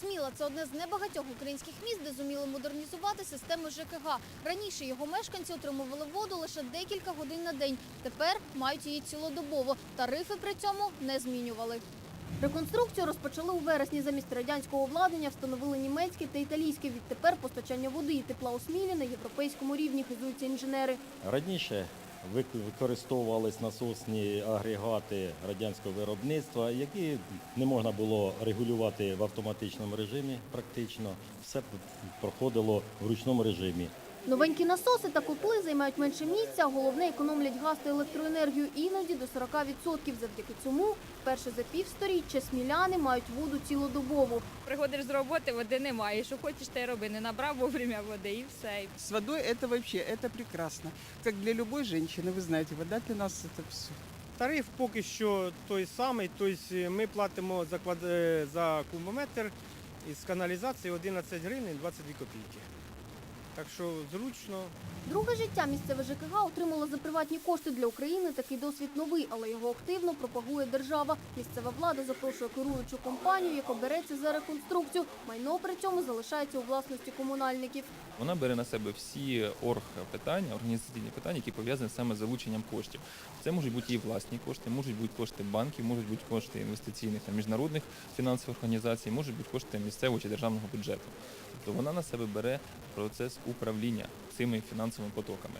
Сміла це одне з небагатьох українських міст, де зуміли модернізувати систему ЖКГ. Раніше його мешканці отримували воду лише декілька годин на день. Тепер мають її цілодобово. Тарифи при цьому не змінювали. Реконструкцію розпочали у вересні. Замість радянського обладнання встановили німецьке та італійське. Відтепер постачання води і тепла у Смілі на європейському рівні хизуються інженери. Раніше використовувались насосні агрегати радянського виробництва, які не можна було регулювати в автоматичному режимі. Практично все проходило в ручному режимі. Новенькі насоси та котли займають менше місця, а головне економлять газ та електроенергію іноді до 40%. Завдяки цьому вперше за півсторіччя сміляни мають воду цілодобово. Приходиш з роботи, води немає. Що хочеш, те й роби. Не набрав вовремя води і все. С водой это вообще, это прекрасно. Как для любой женщины, вы знаете, вода для нас это все. Тариф поки що той самий, тобто ми платимо за, квад... е, за кубометр із каналізації 11 гривень 22 копійки. Так що зручно. Друге життя місцеве ЖКГ отримало за приватні кошти для України. Такий досвід новий, але його активно пропагує держава. Місцева влада запрошує керуючу компанію, яка береться за реконструкцію. Майно при цьому залишається у власності комунальників. Вона бере на себе всі оргпитання, організаційні питання, які пов'язані саме з залученням коштів. Це можуть бути і власні кошти, можуть бути кошти банків, можуть бути кошти інвестиційних та міжнародних фінансових організацій, можуть бути кошти місцевого чи державного бюджету. Тобто вона на себе бере процес управління цими фінансовими потоками.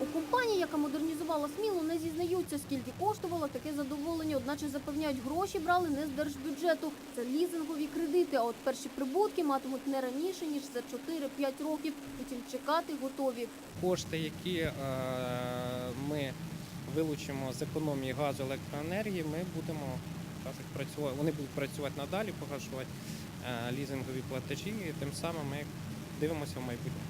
У компанії, яка модернізувала Смілу, не зізнаються, скільки коштувало таке задоволення, одначе запевняють, гроші брали не з держбюджету. Це лізингові кредити, а от перші прибутки матимуть не раніше, ніж за 4-5 років. Утім, чекати готові. кошти, які е, ми вилучимо з економії газу електроенергії, ми будемо так працювати. Вони будуть працювати надалі, погашувати лізингові платежі, і тим самим ми дивимося в майбутнє.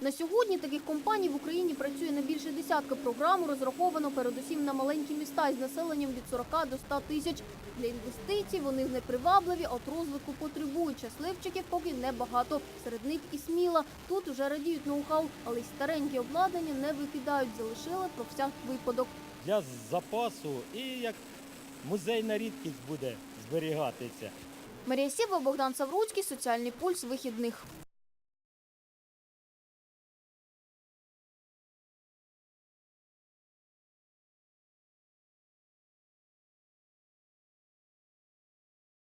На сьогодні таких компаній в Україні працює не більше десятка. Програму розраховано передусім на маленькі міста із населенням від 40 до 100 тисяч. Для інвестицій вони непривабливі, а от розвитку потребують. Щасливчиків поки небагато. Серед них і сміла. Тут уже радіють ноу-хау, але й старенькі обладнання не викидають, залишили про всяк випадок. Для запасу і як музейна рідкість буде зберігатися. Марія Сєва, Богдан Савруцький, соціальний пульс вихідних.